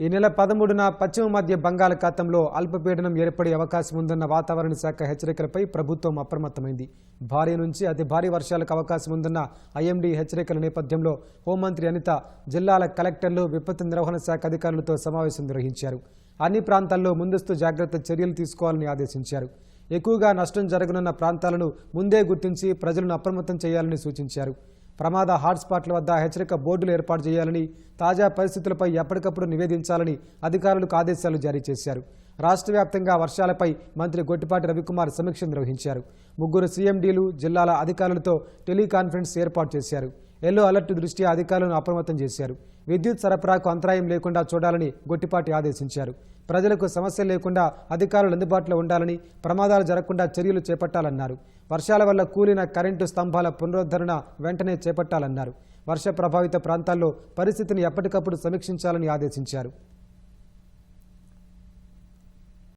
ఈ నెల పదమూడున పశ్చిమ మధ్య బంగాళాఖాతంలో అల్పపీడనం ఏర్పడే అవకాశం ఉందన్న వాతావరణ శాఖ హెచ్చరికలపై ప్రభుత్వం అప్రమత్తమైంది. భారీ నుంచి అతి భారీ వర్షాలకు అవకాశం ఉందన్న ఐఎండీ హెచ్చరికల నేపథ్యంలో హోంమంత్రి అనిత జిల్లాల కలెక్టర్లు విపత్తు నిర్వహణ శాఖ అధికారులతో సమావేశం నిర్వహించారు. అన్ని ప్రాంతాల్లో ముందస్తు జాగ్రత్త చర్యలు తీసుకోవాలని ఆదేశించారు. ఎక్కువగా నష్టం జరగనున్న ప్రాంతాలను ముందే గుర్తించి ప్రజలను అప్రమత్తం చేయాలని సూచించారు. ప్రమాద హాట్స్పాట్ల వద్ద హెచ్చరిక బోర్డులు ఏర్పాటు చేయాలని తాజా పరిస్థితులపై ఎప్పటికప్పుడు నివేదించాలని అధికారులకు ఆదేశాలు జారీ చేశారు. రాష్ట్ర వ్యాప్తంగా వర్షాలపై మంత్రి గొట్టిపాటి రవికుమార్ సమీక్ష నిర్వహించారు. ముగ్గురు సీఎండీలు జిల్లాల అధికారులతో టెలికాన్ఫరెన్స్ ఏర్పాటు చేశారు. ఎల్లో అలర్ట్ దృష్ట్యా అధికారులను అప్రమత్తం చేశారు. విద్యుత్ సరఫరాకు అంతరాయం లేకుండా చూడాలని గొట్టిపాటి ఆదేశించారు. ప్రజలకు సమస్య లేకుండా అధికారులు అందుబాటులో ఉండాలని ప్రమాదాలు జరగకుండా చర్యలు చేపట్టాలన్నారు. వర్షాల వల్ల కూలిన కరెంటు స్తంభాల పునరుద్ధరణ వెంటనే చేపట్టాలన్నారు. వర్ష ప్రభావిత ప్రాంతాల్లో పరిస్థితిని ఎప్పటికప్పుడు సమీక్షించాలని ఆదేశించారు.